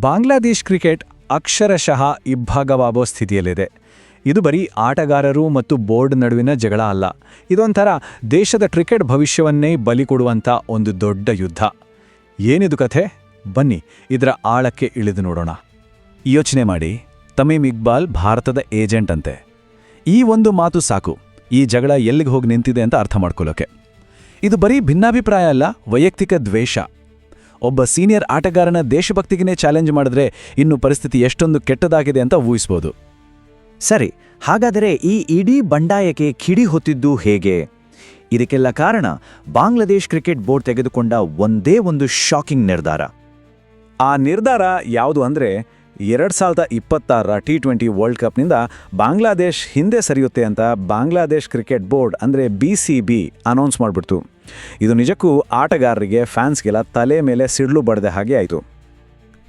Bangladesh cricket ಅಕ್ಷರಶಃ ಇಬ್ಬಾಗವಾಗೋ ಸ್ಥಿತಿಯಲ್ಲಿದೆ. ಇದು ಬರೀ ಆಟಗಾರರು ಮತ್ತು ಬೋರ್ಡ್ ನಡುವಿನ ಜಗಳ ಅಲ್ಲ. ಇದೊಂಥರ ದೇಶದ ಕ್ರಿಕೆಟ್ ಭವಿಷ್ಯವನ್ನೇ ಬಲಿ ಕೊಡುವಂಥ ಒಂದು ದೊಡ್ಡ ಯುದ್ಧ. ಏನಿದು ಕಥೆ? ಬನ್ನಿ, ಇದರ ಆಳಕ್ಕೆ ಇಳಿದು ನೋಡೋಣ. ಯೋಚನೆ ಮಾಡಿ, ತಮೀಮ್ ಇಕ್ಬಾಲ್ ಭಾರತದ ಏಜೆಂಟ್ ಅಂತೆ. ಈ ಒಂದು ಮಾತು ಸಾಕು. ಈ ಜಗಳ ಎಲ್ಲಿಗೆ ಹೋಗಿ ನಿಂತಿದೆ ಅಂತ ಅರ್ಥ ಮಾಡ್ಕೊಳ್ಳೋಕೆ. ಇದು ಬರೀ ಭಿನ್ನಾಭಿಪ್ರಾಯ ಅಲ್ಲ, ವೈಯಕ್ತಿಕ ದ್ವೇಷ. ಒಬ್ಬ ಸೀನಿಯರ್ ಆಟಗಾರನ ದೇಶಭಕ್ತಿಗೇ ಚಾಲೆಂಜ್ ಮಾಡಿದ್ರೆ ಇನ್ನು ಪರಿಸ್ಥಿತಿ ಎಷ್ಟೊಂದು ಕೆಟ್ಟದಾಗಿದೆ ಅಂತ ಊಹಿಸ್ಬೋದು. ಸರಿ, ಹಾಗಾದರೆ ಈ ಇಡೀ ಬಂಡಾಯಕ್ಕೆ ಕಿಡಿ ಹೊತ್ತಿದ್ದು ಹೇಗೆ? ಇದಕ್ಕೆಲ್ಲ ಕಾರಣ ಬಾಂಗ್ಲಾದೇಶ್ ಕ್ರಿಕೆಟ್ ಬೋರ್ಡ್ ತೆಗೆದುಕೊಂಡ ಒಂದೇ ಒಂದು ಶಾಕಿಂಗ್ ನಿರ್ಧಾರ. ಆ ನಿರ್ಧಾರ ಯಾವುದು ಅಂದರೆ ಎರಡು ಸಾವಿರದ ಇಪ್ಪತ್ತಾರರ ಟಿ ಟ್ವೆಂಟಿ ವರ್ಲ್ಡ್ ಕಪ್ನಿಂದ ಬಾಂಗ್ಲಾದೇಶ್ ಹಿಂದೆ ಸರಿಯುತ್ತೆ ಅಂತ ಬಾಂಗ್ಲಾದೇಶ್ ಕ್ರಿಕೆಟ್ ಬೋರ್ಡ್ ಅಂದರೆ ಬಿ ಸಿ ಬಿ ಅನೌನ್ಸ್ ಮಾಡಿಬಿಡ್ತು. ಇದು ನಿಜಕ್ಕೂ ಆಟಗಾರರಿಗೆ ಫ್ಯಾನ್ಸ್ಗೆಲ್ಲ ತಲೆ ಮೇಲೆ ಸಿಡ್ಲು ಬಡದೆ ಹಾಗೆ ಆಯಿತು.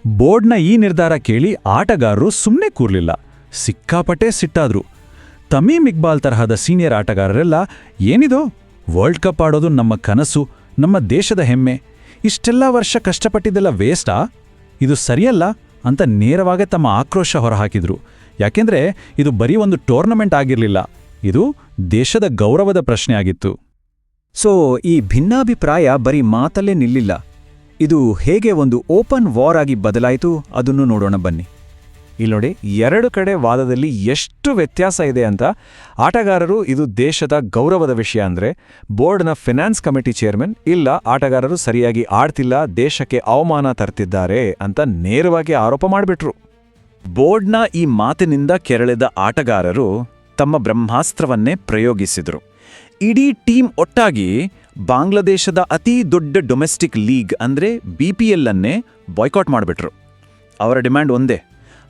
ಬೋರ್ಡ್ನ ಈ ನಿರ್ಧಾರ ಕೇಳಿ ಆಟಗಾರರು ಸುಮ್ಮನೆ ಕೂರ್ಲಿಲ್ಲ. ಸಿಕ್ಕಾಪಟ್ಟೆ ಸಿಟ್ಟಾದ್ರು. ತಮೀಮ್ ಇಕ್ಬಾಲ್ ತರಹದ ಸೀನಿಯರ್ ಆಟಗಾರರೆಲ್ಲ, ಏನಿದು? ವರ್ಲ್ಡ್ ಕಪ್ ಆಡೋದು ನಮ್ಮ ಕನಸು, ನಮ್ಮ ದೇಶದ ಹೆಮ್ಮೆ. ಇಷ್ಟೆಲ್ಲ ವರ್ಷ ಕಷ್ಟಪಟ್ಟಿದ್ದೆಲ್ಲ ವೇಸ್ಟಾ ಇದು ಸರಿಯಲ್ಲ? ಅಂತ ನೇರವಾಗಿ ತಮ್ಮ ಆಕ್ರೋಶ ಹೊರಹಾಕಿದ್ರು. ಯಾಕೆಂದ್ರೆ ಇದು ಬರೀ ಒಂದು ಟೂರ್ನಮೆಂಟ್ ಆಗಿರಲಿಲ್ಲ. ಇದು ದೇಶದ ಗೌರವದ ಪ್ರಶ್ನೆ ಆಗಿತ್ತು ಸೊ ಈ ಭಿನ್ನಾಭಿಪ್ರಾಯ ಬರೀ ಮಾತಲ್ಲೇ ನಿಲ್ಲಿಲ್ಲ. ಇದು ಹೇಗೆ ಒಂದು ಓಪನ್ ವಾರ್ ಆಗಿ ಬದಲಾಯಿತು, ಅದನ್ನು ನೋಡೋಣ ಬನ್ನಿ. ಇಲ್ಲಿ ನೋಡಿ, ಎರಡು ಕಡೆ ವಾದದಲ್ಲಿ ಎಷ್ಟು ವ್ಯತ್ಯಾಸ ಇದೆ ಅಂತ ಆಟಗಾರರು ಇದು ದೇಶದ ಗೌರವದ ವಿಷಯ ಅಂದರೆ ಬೋರ್ಡ್ನ ಫಿನಾನ್ಸ್ ಕಮಿಟಿ ಚೇರ್ಮನ್, ಇಲ್ಲ ಆಟಗಾರರು ಸರಿಯಾಗಿ ಆಡ್ತಿಲ್ಲ, ದೇಶಕ್ಕೆ ಅವಮಾನ ತರ್ತಿದ್ದಾರೆ ಅಂತ ನೇರವಾಗಿ ಆರೋಪ ಮಾಡಿಬಿಟ್ರು. ಬೋರ್ಡ್ನ ಈ ಮಾತಿನಿಂದ ಕೆರಳಿದ ಆಟಗಾರರು ತಮ್ಮ ಬ್ರಹ್ಮಾಸ್ತ್ರವನ್ನೇ ಪ್ರಯೋಗಿಸಿದರು. ಇಡೀ ಟೀಮ್ ಒಟ್ಟಾಗಿ ಬಾಂಗ್ಲಾದೇಶದ ಅತಿ ದೊಡ್ಡ ಡೊಮೆಸ್ಟಿಕ್ ಲೀಗ್ ಅಂದ್ರೆ ಎಲ್ ಅನ್ನೇ ಬಾಯ್ಕಾಟ್ ಮಾಡಿಬಿಟ್ರು. ಅವರ ಡಿಮ್ಯಾಂಡ್ ಒಂದೇ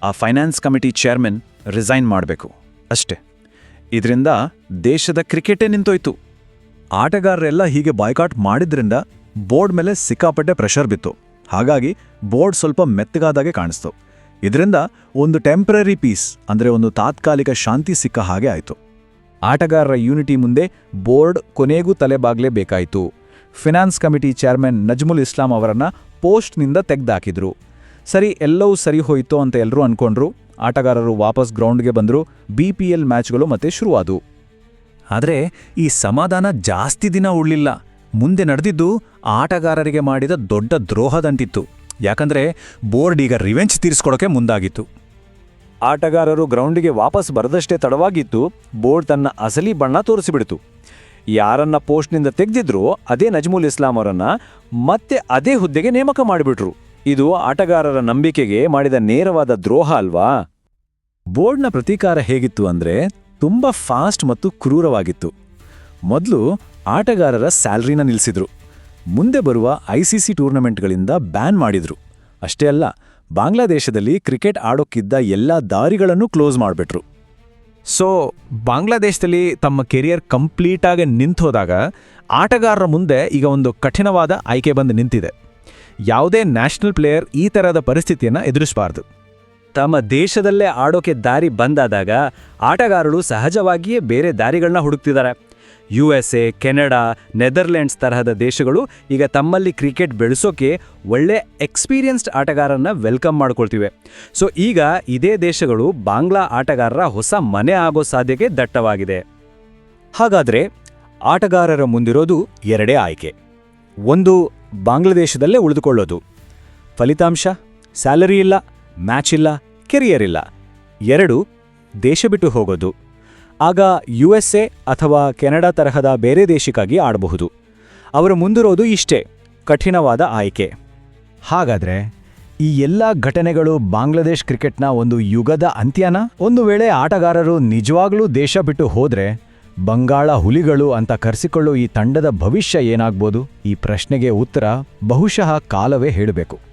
ಆ ಫೈನಾನ್ಸ್ ಕಮಿಟಿ ಚೇರ್ಮನ್ ರಿಸೈನ್ ಮಾಡಬೇಕು. ಅಷ್ಟೇ. ಇದರಿಂದ ದೇಶದ ಕ್ರಿಕೆಟೇ ನಿಂತೋಯ್ತು. ಆಟಗಾರರೆಲ್ಲ ಹೀಗೆ ಬಾಯ್ಕಾಟ್ ಮಾಡಿದ್ರಿಂದ ಬೋರ್ಡ್ ಮೇಲೆ ಸಿಕ್ಕಾಪಟ್ಟೆ ಪ್ರೆಷರ್ ಬಿತ್ತು. ಹಾಗಾಗಿ ಬೋರ್ಡ್ ಸ್ವಲ್ಪ ಮೆತ್ತಗಾದಾಗೆ ಕಾಣಿಸ್ತು. ಇದರಿಂದ ಒಂದು ಟೆಂಪ್ರರಿ ಪೀಸ್ ಅಂದರೆ ಒಂದು ತಾತ್ಕಾಲಿಕ ಶಾಂತಿ ಸಿಕ್ಕ ಹಾಗೆ ಆಯಿತು. ಆಟಗಾರರ ಯೂನಿಟಿ ಮುಂದೆ ಬೋರ್ಡ್ ಕೊನೆಗೂ ತಲೆಬಾಗ್ಲೇಬೇಕಾಯಿತು finance committee chairman Najmul Islam ಅವರನ್ನ ಪೋಸ್ಟ್ನಿಂದ ತೆಗ್ದಾಕಿದ್ರು. ಸರಿ, ಎಲ್ಲವೂ ಸರಿ ಹೋಯಿತು ಅಂತ ಎಲ್ಲರೂ ಅನ್ಕೊಂಡ್ರು. ಆಟಗಾರರು ವಾಪಸ್ ಗ್ರೌಂಡ್ಗೆ ಬಂದರು. ಬಿ ಪಿ ಎಲ್ ಮ್ಯಾಚ್ಗಳು ಮತ್ತೆ ಶುರುವಾದವು ಆದರೆ, ಈ ಸಮಾಧಾನ ಜಾಸ್ತಿ ದಿನ ಉಳ್ಳಿಲ್ಲ. ಮುಂದೆ ನಡೆದಿದ್ದು ಆಟಗಾರರಿಗೆ ಮಾಡಿದ ದೊಡ್ಡ ದ್ರೋಹದಂತಿತ್ತು. ಯಾಕಂದ್ರೆ, ಬೋರ್ಡ್ ಈಗ ರಿವೆಂಜ್ ತೀರಿಸ್ಕೊಡೋಕೆ ಮುಂದಾಗಿತ್ತು. ಆಟಗಾರರು ಗ್ರೌಂಡಿಗೆ ವಾಪಸ್ ಬರದಷ್ಟೇ ತಡವಾಗಿತ್ತು. ಬೋರ್ಡ್ ತನ್ನ ಅಸಲಿ ಬಣ್ಣ ತೋರಿಸಿಬಿಡ್ತು. ಯಾರನ್ನ ಪೋಸ್ಟ್ನಿಂದ ತೆಗೆದಿದ್ರೋ ಅದೇ ನಜ್ಮುಲ್ ಇಸ್ಲಾಂ ಅವರನ್ನ ಮತ್ತೆ ಅದೇ ಹುದ್ದೆಗೆ ನೇಮಕ ಮಾಡಿಬಿಟ್ರು. ಇದು ಆಟಗಾರರ ನಂಬಿಕೆಗೆ ಮಾಡಿದ ನೇರವಾದ ದ್ರೋಹ ಅಲ್ವಾ? ಬೋರ್ಡ್ನ ಪ್ರತೀಕಾರ ಹೇಗಿತ್ತು ಅಂದ್ರೆ ತುಂಬ ಫಾಸ್ಟ್ ಮತ್ತು ಕ್ರೂರವಾಗಿತ್ತು. ಮೊದಲು ಆಟಗಾರರ ಸ್ಯಾಲ್ರಿನ ನಿಲ್ಲಿಸಿದ್ರು ಮುಂದೆ ಬರುವ ಐಸಿಸಿ ಟೂರ್ನಮೆಂಟ್ಗಳಿಂದ ಬ್ಯಾನ್ ಮಾಡಿದ್ರು. ಅಷ್ಟೇ ಅಲ್ಲ, ಬಾಂಗ್ಲಾದೇಶದಲ್ಲಿ ಕ್ರಿಕೆಟ್ ಆಡೋಕ್ಕಿದ್ದ ಎಲ್ಲ ದಾರಿಗಳನ್ನು ಕ್ಲೋಸ್ ಮಾಡಿಬಿಟ್ರು. ಸೊ ಬಾಂಗ್ಲಾದೇಶದಲ್ಲಿ ತಮ್ಮ ಕೆರಿಯರ್ ಕಂಪ್ಲೀಟಾಗಿ ನಿಂತೋದಾಗ ಆಟಗಾರರ ಮುಂದೆ ಈಗ ಒಂದು ಕಠಿಣವಾದ ಆಯ್ಕೆ ಬಂದು ನಿಂತಿದೆ. ಯಾವುದೇ ನ್ಯಾಷನಲ್ ಪ್ಲೇಯರ್ ಈ ಥರದ ಪರಿಸ್ಥಿತಿಯನ್ನು ಎದುರಿಸಬಾರ್ದು. ತಮ್ಮ ದೇಶದಲ್ಲೇ ಆಡೋಕೆ ದಾರಿ ಬಂದಾದಾಗ ಆಟಗಾರರು ಸಹಜವಾಗಿಯೇ ಬೇರೆ ದಾರಿಗಳನ್ನ ಹುಡುಕ್ತಿದ್ದಾರೆ. U S A Canada, Netherlands ತರಹದ ದೇಶಗಳು ಈಗ ತಮ್ಮಲ್ಲಿ ಕ್ರಿಕೆಟ್ ಬೆಳೆಸೋಕೆ ಒಳ್ಳೆ ಎಕ್ಸ್ಪೀರಿಯನ್ಸ್ಡ್ ಆಟಗಾರರನ್ನ ವೆಲ್ಕಮ್ ಮಾಡ್ಕೊಳ್ತಿವೆ. ಸೊ, ಈಗ ಇದೇ ದೇಶಗಳು ಬಾಂಗ್ಲಾ ಆಟಗಾರರ ಹೊಸ ಮನೆ ಆಗೋ ಸಾಧ್ಯತೆ ದಟ್ಟವಾಗಿದೆ. ಹಾಗಾದರೆ ಆಟಗಾರರ ಮುಂದಿರೋದು ಎರಡೇ ಆಯ್ಕೆ. ಒಂದು ಬಾಂಗ್ಲಾದೇಶದಲ್ಲೇ ಉಳಿದುಕೊಳ್ಳೋದು. ಫಲಿತಾಂಶ, ಸ್ಯಾಲರಿ ಇಲ್ಲ, ಮ್ಯಾಚ್ ಇಲ್ಲ, ಕೆರಿಯರ್ ಇಲ್ಲ. ಎರಡು, ದೇಶ ಬಿಟ್ಟು ಹೋಗೋದು. ಆಗ ಯು ಎಸ್ ಎ ಅಥವಾ ಕೆನಡಾ ತರಹದ ಬೇರೆ ದೇಶಕ್ಕಾಗಿ ಆಡಬಹುದು. ಅವರ ಮುಂದಿರೋದು ಇಷ್ಟೇ, ಕಠಿಣವಾದ ಆಯ್ಕೆ. ಹಾಗಾದರೆ, ಈ ಎಲ್ಲ ಘಟನೆಗಳು ಬಾಂಗ್ಲಾದೇಶ್ ಕ್ರಿಕೆಟ್ನ ಒಂದು ಯುಗದ ಅಂತ್ಯನ? ಒಂದು ವೇಳೆ ಆಟಗಾರರು ನಿಜವಾಗ್ಲೂ ದೇಶ ಬಿಟ್ಟು ಹೋದ್ರೆ ಬಂಗಾಳ ಹುಲಿಗಳು ಅಂತ ಕರೆಸಿಕೊಳ್ಳೋ ಈ ತಂಡದ ಭವಿಷ್ಯ ಏನಾಗ್ಬೋದು? ಈ ಪ್ರಶ್ನೆಗೆ ಉತ್ತರ ಬಹುಶಃ ಕಾಲವೇ ಹೇಳಬೇಕು.